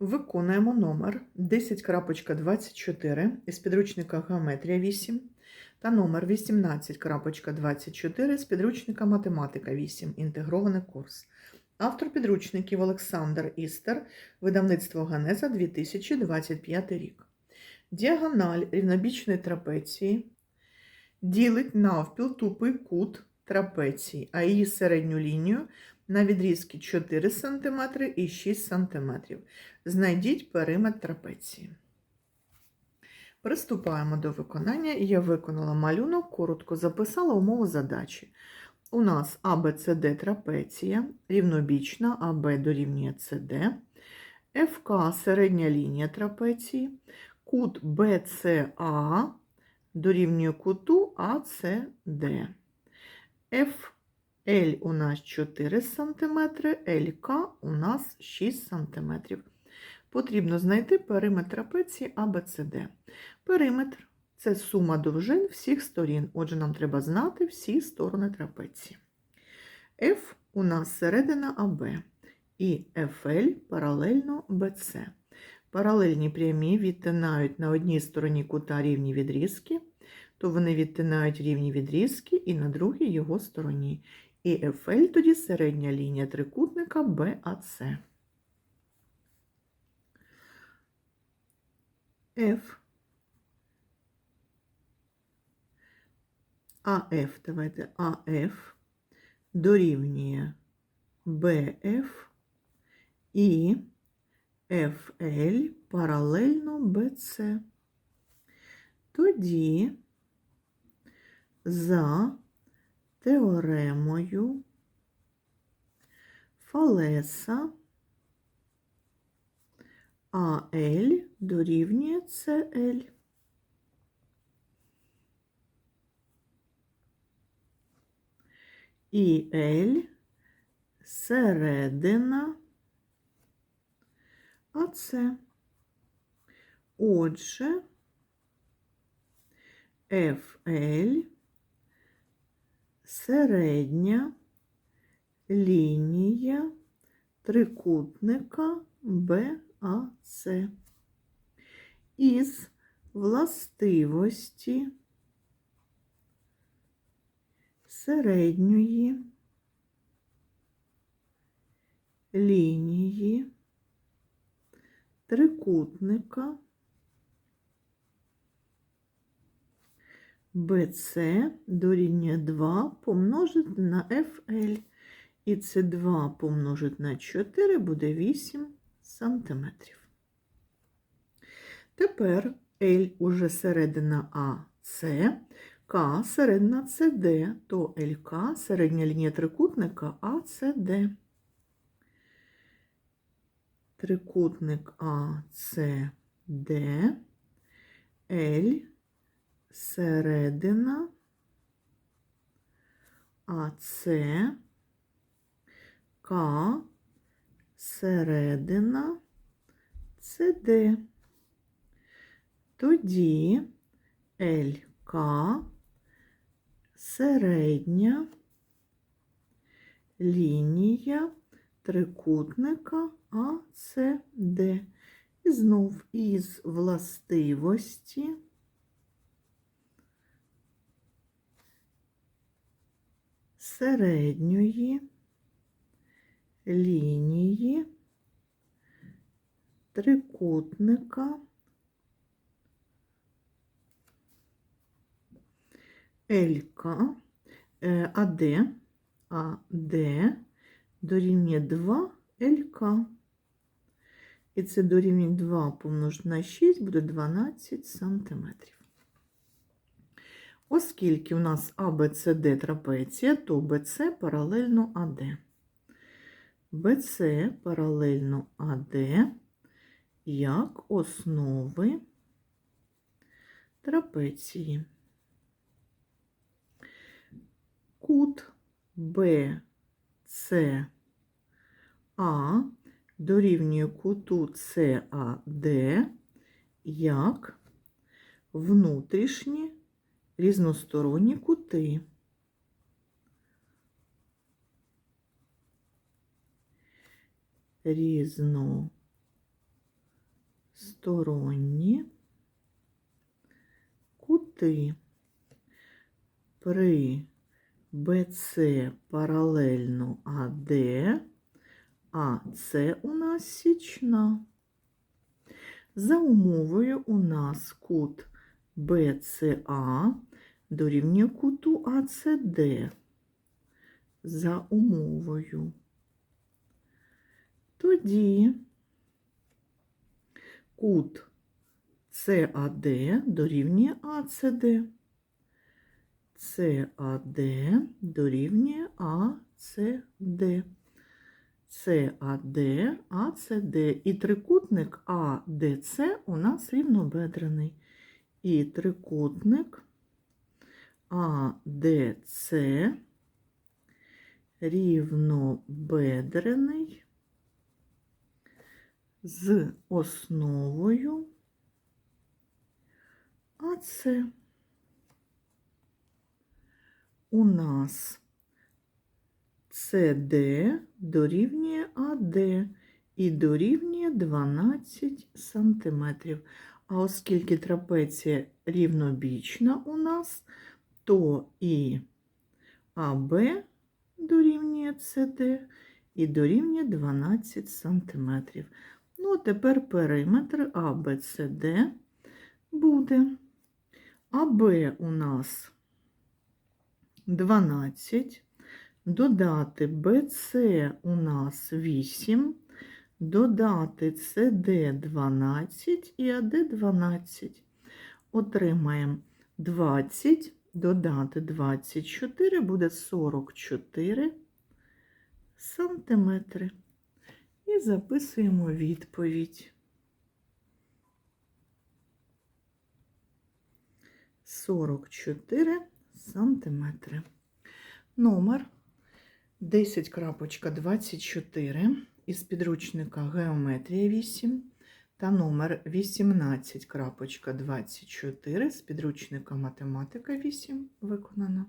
Виконуємо номер 10.24 із підручника Геометрія 8 та номер 18.24 з підручника Математика 8. Інтегрований курс. Автор підручників Олександр Істер, видавництво Ганеза 2025 рік. Діагональ рівнобічної трапеції ділить навпіл тупий кут трапеції, а її середню лінію на відрізки 4 см і 6 см. Знайдіть периметр трапеції. Приступаємо до виконання. Я виконала малюнок, коротко записала умову задачі. У нас ABCD трапеція, рівнобічна АБ дорівнює СД, ФК середня лінія трапеції, кут BCA дорівнює куту ACD. FL у нас 4 см, ЛК у нас 6 см. Потрібно знайти периметр трапеції ABCD. Периметр це сума довжин всіх сторін. Отже, нам треба знати всі сторони трапеції. F у нас середина АБ і FL паралельно BC. Паралельні прямі відтинають на одній стороні кута рівні відрізки, то вони відтинають рівні відрізки і на другій його стороні. І FL тоді середня лінія трикутника BAC. F. АФ, давайте АФ дорівнює БФ і FL паралельно БЦ. Тоді за теоремою Фалеса АЛ дорівнює СЛ. І L середина АЦ. Отже, FL середня лінія трикутника BAC. Із властивості середньої лінії трикутника BC дорівнює 2 помножити на FL. І це 2 помножити на 4 буде 8 сантиметрів. Тепер L уже середина АС, К середина СД, то ЛК середня лінія трикутника АЦД. Трикутник АЦД, Л середина АЦ, К середина СД. Тоді ЛК середня лінія трикутника АЦД. І знов із властивості середньої лінії трикутника ЛК, е, АД, АД дорівнює 2 ЛК. І це дорівнює 2 помножити на 6 буде 12 сантиметрів. Оскільки у нас ABCD трапеція, то BC паралельно АД. BC паралельно АД як основи трапеції. Кут BCA дорівнює куту CAD як внутрішні різносторонні кути. рівносторонні кути при БЦ паралельно АД, а це у нас січна. За умовою у нас кут БЦА дорівнює куту АЦД. За умовою. Тоді кут САД дорівнює АЦД. САД дорівнює АЦД. САД, АЦД і трикутник АДЦ у нас рівнобедрений. І трикутник АДЦ рівнобедрений з основою АЦ. У нас СД дорівнює АД і дорівнює 12 сантиметрів. А оскільки трапеція рівнобічна у нас, то і АБ дорівнює СД і дорівнює 12 сантиметрів. Ну, тепер периметр АБЦД буде. АБ у нас 12, додати БЦ у нас 8, додати СД 12 і АД 12. Отримаємо 20, додати 24 буде 44 сантиметри. І записуємо відповідь. 44 сантиметри. Номер 10.24 із підручника Геометрія 8 та номер 18.24 з підручника Математика 8 виконано.